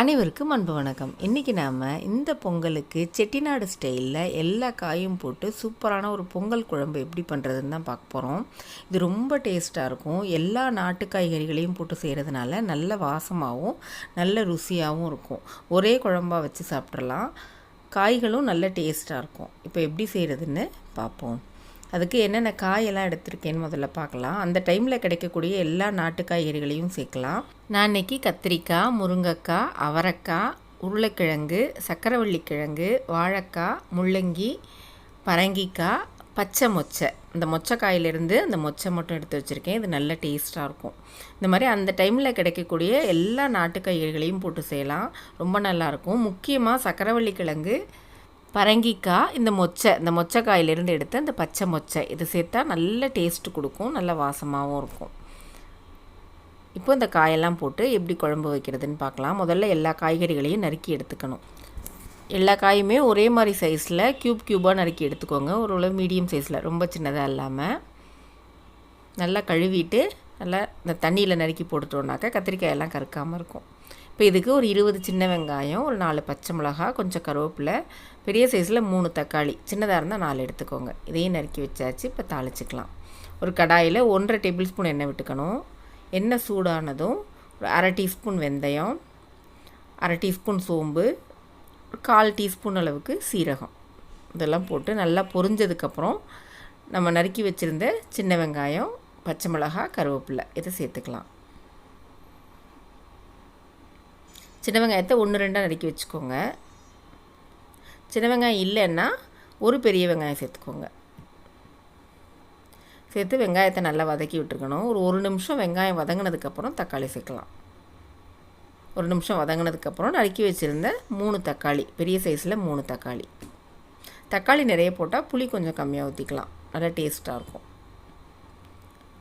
அனைவருக்கும் அன்பு வணக்கம். இன்றைக்கி நாம் இந்த பொங்கலுக்கு செட்டிநாடு ஸ்டைலில் எல்லா காயும் போட்டு சூப்பரான ஒரு பொங்கல் குழம்பு எப்படி பண்ணுறதுன்னு தான் பார்க்க போகிறோம் இது ரொம்ப டேஸ்ட்டாக இருக்கும். எல்லா நாட்டு காய்கறிகளையும் போட்டு செய்கிறதுனால நல்ல வாசமாகவும் நல்ல ருசியாகவும் இருக்கும். ஒரே குழம்பாக வச்சு சாப்பிட்றலாம் காய்களும் நல்ல டேஸ்ட்டாக இருக்கும். இப்போ எப்படி செய்கிறதுன்னு பார்ப்போம். அதுக்கு என்னென்ன காயெல்லாம் எடுத்திருக்கேன்னு முதல்ல பார்க்கலாம். அந்த டைமில் கிடைக்கக்கூடிய எல்லா நாட்டு காய்கறிகளையும் சேர்க்கலாம். நான் இன்றைக்கி கத்திரிக்காய் முருங்கைக்காய் அவரைக்காய் உருளைக்கிழங்கு சக்கரவள்ளி கிழங்கு வாழைக்காய் முள்ளங்கி பரங்கிக்காய் பச்சை மொச்சை. இந்த மொச்சைக்காயிலேருந்து அந்த மொச்சை மட்டும் எடுத்து வச்சுருக்கேன். இது நல்ல டேஸ்ட்டாக இருக்கும். இந்த மாதிரி அந்த டைமில் கிடைக்கக்கூடிய எல்லா நாட்டு காய்கறிகளையும் போட்டு செய்யலாம். ரொம்ப நல்லாயிருக்கும் முக்கியமாக சக்கரவள்ளி கிழங்கு பரங்கிக்காய் இந்த மொச்சை இந்த மொச்சக்காயிலிருந்து எடுத்து அந்த பச்சை மொச்சை. இது சேர்த்தா நல்ல டேஸ்ட் கொடுக்கும் நல்ல வாசமாகவும் இருக்கும். இப்போ இந்த காயெல்லாம் போட்டு எப்படி குழம்பு வைக்கிறதுன்னு பார்க்கலாம். முதல்ல எல்லா காய்கறிகளையும் நறுக்கி எடுத்துக்கணும். எல்லா காயுமே ஒரே மாதிரி சைஸில் க்யூப் க்யூபாக நறுக்கி எடுத்துக்கோங்க. ஒரு மீடியம் சைஸில் ரொம்ப சின்னதாக இல்லாமல் நல்லா கழுவிட்டு நல்லா இந்த தண்ணியில் நறுக்கி போட்டுட்டோம்னாக்கா கத்திரிக்காயெல்லாம் கருக்காமல் இருக்கும். இப்போ இதுக்கு ஒரு இருபது சின்ன வெங்காயம் ஒரு நாலு பச்சை மிளகா கொஞ்சம் கருவேப்பிலை பெரிய சைஸில் மூணு தக்காளி. சின்னதாக இருந்தால் நாலு எடுத்துக்கோங்க. இதையும் நறுக்கி வச்சாச்சு. இப்போ தாளிச்சிக்கலாம். ஒரு கடாயில் ஒன்றரை டேபிள் ஸ்பூன் எண்ணெய் விட்டுக்கணும். எண்ணெய் சூடானதும் ஒரு அரை டீஸ்பூன் வெந்தயம் அரை டீஸ்பூன் சோம்பு ஒரு கால் டீஸ்பூன் அளவுக்கு சீரகம். இதெல்லாம் போட்டு நல்லா பொரிஞ்சதுக்கப்புறம் நம்ம நறுக்கி வச்சுருந்த சின்ன வெங்காயம் பச்சை மிளகா கருவேப்பிலை இதை சேர்த்துக்கலாம். சின்ன வெங்காயத்தை ஒன்று ரெண்டாக நறுக்கி வச்சுக்கோங்க. சின்ன வெங்காயம் இல்லைன்னா ஒரு பெரிய வெங்காயம் சேர்த்துக்கோங்க. சேர்த்து வெங்காயத்தை நல்லா வதக்கி விட்டுருக்கணும். ஒரு ஒரு நிமிஷம் வெங்காயம் வதங்கினதுக்கப்புறம் தக்காளி சேர்க்கலாம். ஒரு நிமிஷம் வதங்கினதுக்கப்புறம் நறுக்கி வச்சுருந்த மூணு தக்காளி பெரிய சைஸில் மூணு தக்காளி. தக்காளி நிறைய போட்டால் புளி கொஞ்சம் கம்மியாக ஊற்றிக்கலாம் நல்லா டேஸ்ட்டாக இருக்கும்.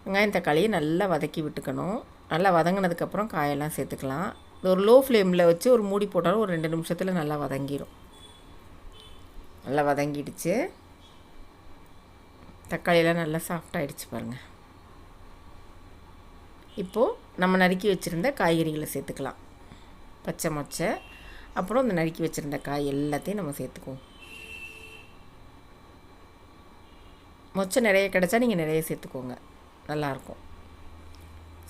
வெங்காயம் தக்காளியை நல்லா வதக்கி விட்டுக்கணும். நல்லா வதங்கினதுக்கப்புறம் காயெல்லாம் சேர்த்துக்கலாம். ஒரு லோ ஃப்ளேமில் வச்சு ஒரு மூடி போட்டாலும் ஒரு ரெண்டு நிமிஷத்தில் நல்லா வதங்கிடும் நல்லா வதங்கிடுச்சு. தக்காளியெல்லாம் நல்லா சாஃப்டாகிடுச்சு பாருங்கள் இப்போது நம்ம நறுக்கி வச்சுருந்த காய்கறிகளை சேர்த்துக்கலாம். பச்சை மொச்சை அப்புறம் இந்த நறுக்கி வச்சுருந்த காய் எல்லாத்தையும் நம்ம சேர்த்துக்குவோம். மொச்சை நிறைய கிடச்சா நீங்கள் நிறைய சேர்த்துக்கோங்க. நல்லாயிருக்கும்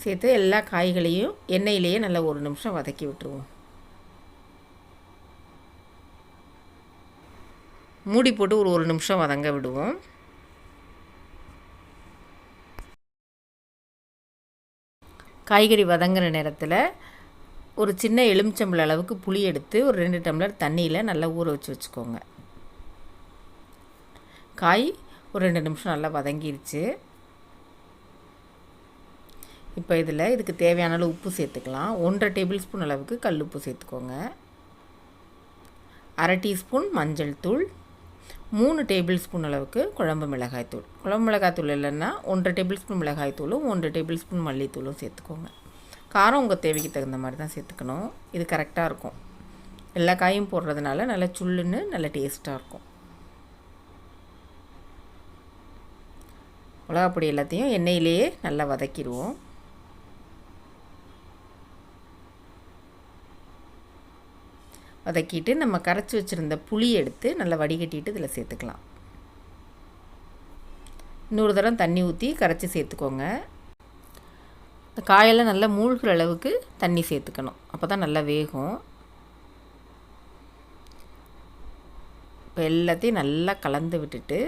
சேர்த்து எல்லா காய்களையும் எண்ணெயிலேயே நல்லா ஒரு நிமிஷம் வதக்கி விட்டுருவோம். மூடி போட்டு ஒரு ஒரு நிமிஷம் வதங்க விடுவோம். காய்கறி வதங்குற நேரத்தில் ஒரு சின்ன எலுமிச்சம்பள அளவுக்கு புளி எடுத்து ஒரு ரெண்டு டம்ளர் தண்ணியில் நல்லா ஊற வச்சு வச்சுக்கோங்க. காய் ஒரு ரெண்டு நிமிஷம் நல்லா வதங்கிருச்சு. இப்போ இதில் இதுக்கு தேவையான அளவு உப்பு சேர்த்துக்கலாம். ஒன்றரை டேபிள் ஸ்பூன் அளவுக்கு கல் உப்பு சேர்த்துக்கோங்க. அரை டீஸ்பூன் மஞ்சள் தூள். மூணு டேபிள் ஸ்பூன் அளவுக்கு குழம்பு மிளகாய் தூள். குழம்பு மிளகாய் தூள் இல்லைன்னா ஒன்றரை டேபிள் ஸ்பூன் மிளகாய் தூளும் ஒன்றரை டேபிள் ஸ்பூன் மல்லித்தூளும் சேர்த்துக்கோங்க. காரம் உங்கள் தேவைக்கு தகுந்த மாதிரி தான் சேர்த்துக்கணும். இது கரெக்டாக இருக்கும். எல்லா காயும் போடுறதுனால நல்லா சுள்ளுன்னு நல்ல டேஸ்ட்டாக இருக்கும். மிளகாப்பொடி எல்லாத்தையும் எண்ணெயிலேயே நல்லா வதக்கிடுவோம். வதக்கிட்டு நம்ம கரைச்சி வச்சுருந்த புளி எடுத்து நல்லா வடிகட்டிட்டு இதில் சேர்த்துக்கலாம். இன்னொரு தரம் தண்ணி ஊற்றி கரைச்சி சேர்த்துக்கோங்க. இந்த காயெல்லாம் நல்லா மூழ்கிற அளவுக்கு தண்ணி சேர்த்துக்கணும். அப்போ தான் நல்லா வேகும். இப்போ எல்லாத்தையும் நல்லா கலந்து விட்டுட்டு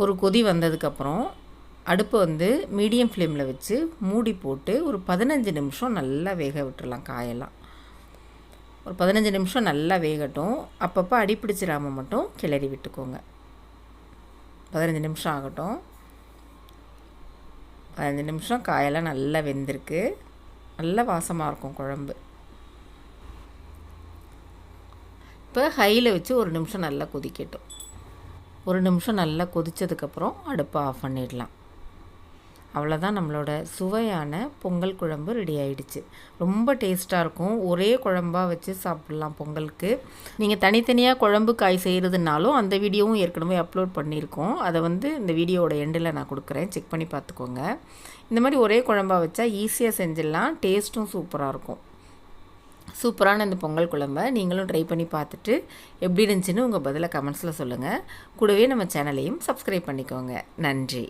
ஒரு கொதி வந்ததுக்கப்புறம் அடுப்பை வந்து மீடியம் ஃப்ளேமில் வச்சு மூடி போட்டு ஒரு பதினஞ்சு நிமிஷம் நல்லா வேக விட்டுடலாம் காயெல்லாம். ஒரு பதினஞ்சு நிமிஷம் நல்லா வேகட்டும். அப்பப்போ அடிப்பிடிச்சிடாமல் மட்டும் கிளறி விட்டுக்கோங்க. பதினஞ்சு நிமிஷம் ஆகட்டும். பதினஞ்சு நிமிஷம் காயெல்லாம் நல்லா வெந்திருக்கு. நல்ல வாசமாக இருக்கும் குழம்பு. இப்போ ஹையில் வச்சு ஒரு நிமிஷம் நல்லா கொதிக்கட்டும். ஒரு நிமிஷம் நல்லா கொதித்ததுக்கப்புறம் அடுப்பை ஆஃப் பண்ணிடலாம். அவ்வளோதான் நம்மளோட சுவையான பொங்கல் குழம்பு ரெடி ஆயிடுச்சு. ரொம்ப டேஸ்ட்டாக இருக்கும். ஒரே குழம்பாக வச்சு சாப்பிட்லாம் பொங்கலுக்கு. நீங்கள் தனித்தனியாக குழம்பு காய் செய்கிறதுனாலும் அந்த வீடியோவும் ஏற்கனவே அப்லோட் பண்ணியிருக்கோம். அதை வந்து இந்த வீடியோவோட எண்டில் நான் கொடுக்குறேன். செக் பண்ணி பார்த்துக்கோங்க. இந்த மாதிரி ஒரே குழம்பாக வச்சா ஈஸியாக செஞ்சிடலாம். டேஸ்ட்டும் சூப்பராக இருக்கும். சூப்பரான இந்த பொங்கல் குழம்ப நீங்களும் ட்ரை பண்ணி பார்த்துட்டு எப்படி இருந்துச்சுன்னு உங்கள் பதிலை கமெண்ட்ஸில் சொல்லுங்கள் கூடவே நம்ம சேனலையும் சப்ஸ்கிரைப் பண்ணிக்கோங்க. நன்றி.